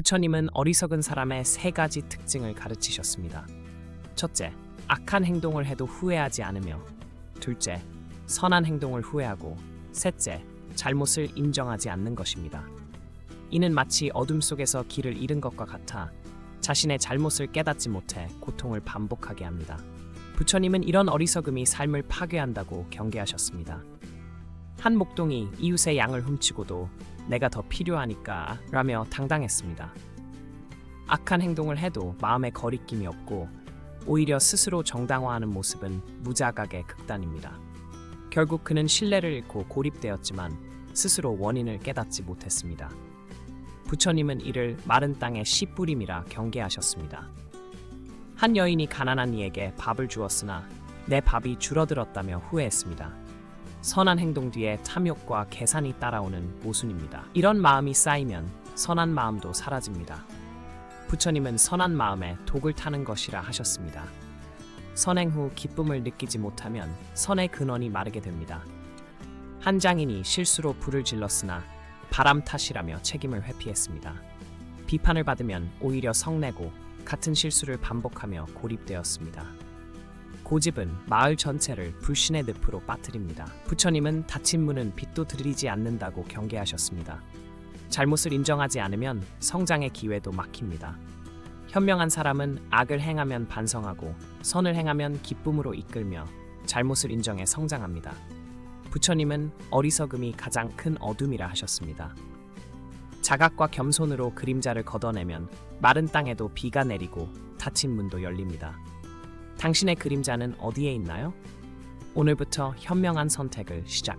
부처님은 어리석은 사람의 세 가지 특징을 가르치셨습니다. 첫째, 악한 행동을 해도 후회하지 않으며, 둘째, 선한 행동을 후회하고, 셋째, 잘못을 인정하지 않는 것입니다. 이는 마치 어둠 속에서 길을 잃은 것과 같아 자신의 잘못을 깨닫지 못해 고통을 반복하게 합니다. 부처님은 이런 어리석음이 삶을 파괴한다고 경계하셨습니다. 한 목동이 이웃의 양을 훔치고도 내가 더 필요하니까 라며 당당했습니다. 악한 행동을 해도 마음에 거리낌이 없고 오히려 스스로 정당화하는 모습은 무자각의 극단입니다. 결국 그는 신뢰를 잃고 고립되었지만 스스로 원인을 깨닫지 못했습니다. 부처님은 이를 마른 땅에 씨 뿌림이라 경계하셨습니다. 한 여인이 가난한 이에게 밥을 주었으나 내 밥이 줄어들었다며 후회했습니다. 선한 행동 뒤에 탐욕과 계산이 따라오는 모순입니다. 이런 마음이 쌓이면 선한 마음도 사라집니다. 부처님은 선한 마음에 독을 타는 것이라 하셨습니다. 선행 후 기쁨을 느끼지 못하면 선의 근원이 마르게 됩니다. 한 장인이 실수로 불을 질렀으나 바람 탓이라며 책임을 회피했습니다. 비판을 받으면 오히려 성내고 같은 실수를 반복하며 고립되었습니다. 고집은 마을 전체를 불신의 늪으로 빠뜨립니다. 부처님은 닫힌 문은 빛도 들이지 않는다고 경계하셨습니다. 잘못을 인정하지 않으면 성장의 기회도 막힙니다. 현명한 사람은 악을 행하면 반성하고 선을 행하면 기쁨으로 이끌며 잘못을 인정해 성장합니다. 부처님은 어리석음이 가장 큰 어둠이라 하셨습니다. 자각과 겸손으로 그림자를 걷어내면 마른 땅에도 비가 내리고 닫힌 문도 열립니다. 당신의 그림자는 어디에 있나요? 오늘부터 현명한 선택을 시작합니다.